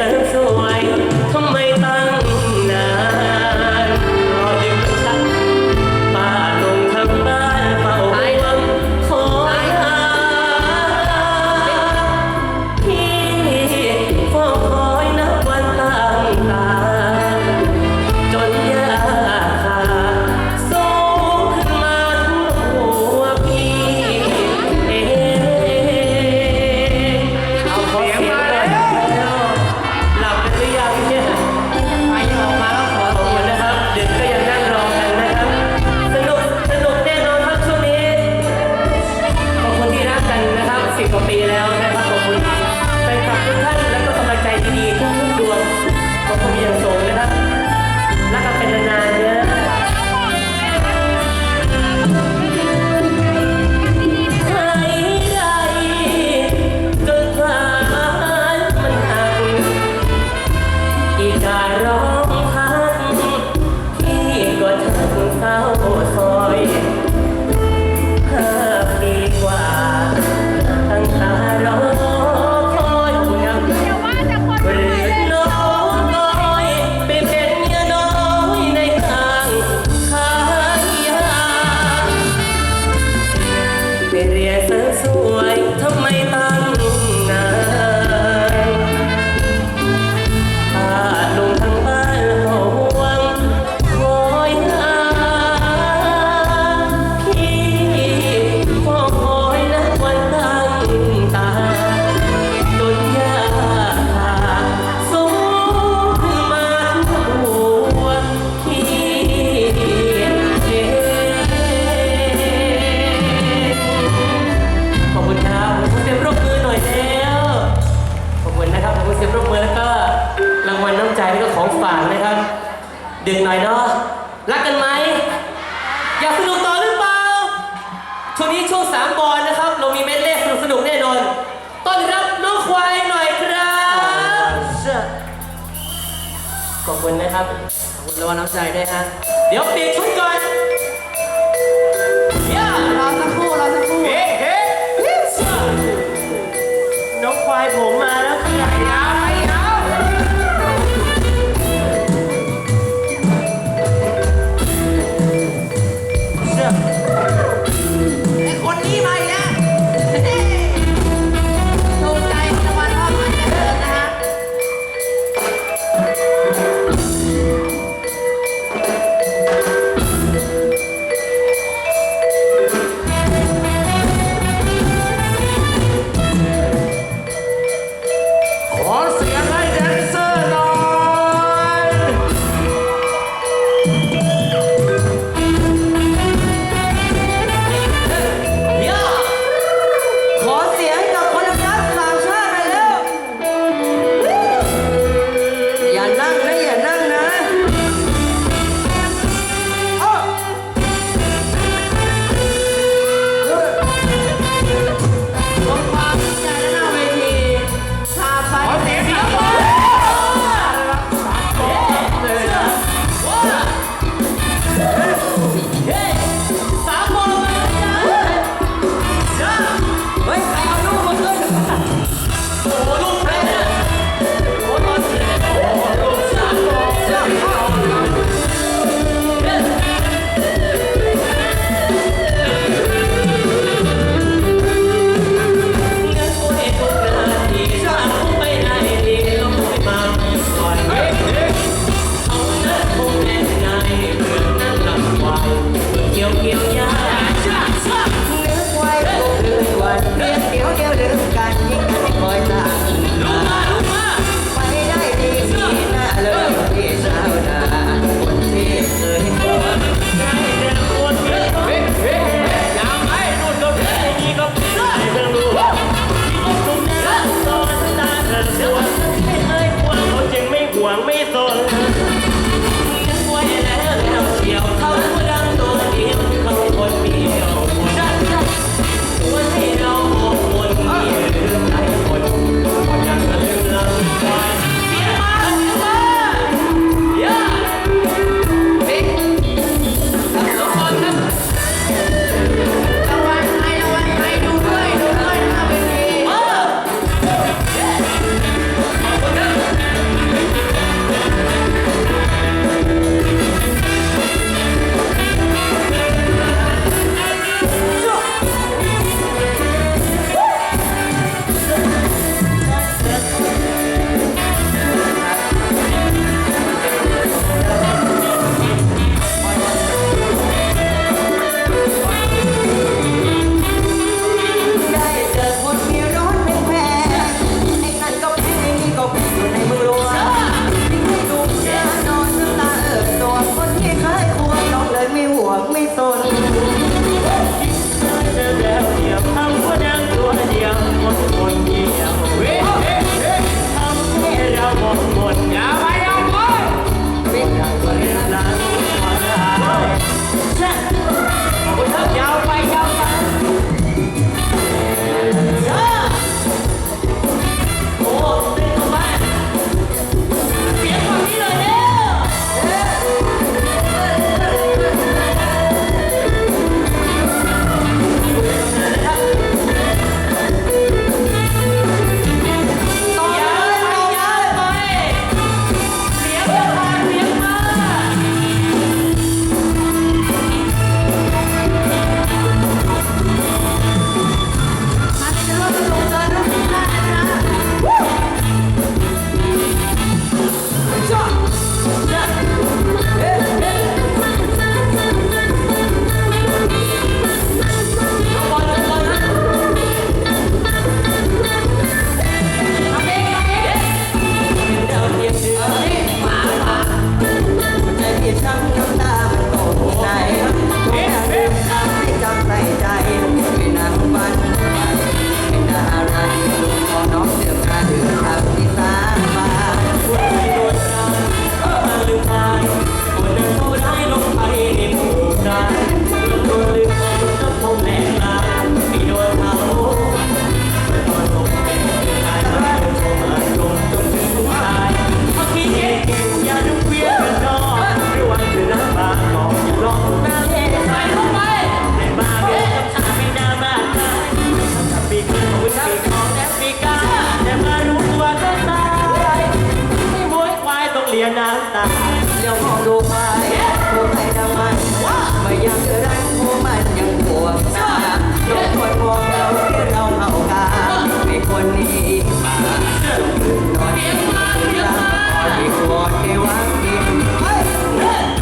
i xuôi không may tăng 3 บอลนะครับ เรามีเม็ดเล่สนุกสนุกแน่นอน ต้อนรับน้องควายหน่อยครับ ขอบคุณนะครับ ขอบคุณระวังน้ำใจด้วยฮะ เดี๋ยวปลี่ชุดก่อนย่ารอสักครู่รอสักครู่เฮ้เฮ้น้องควายผมมา เรียนน้ำตาเดี๋ยวมองดูไปพวกใครดัมไม่อยากจะรักพวกมันยังห่วงนะยกคนมองเราที่เราเห่ากันไม่คนนี้มาจงคืนนอนที่รักคอยคอดให้วังกิน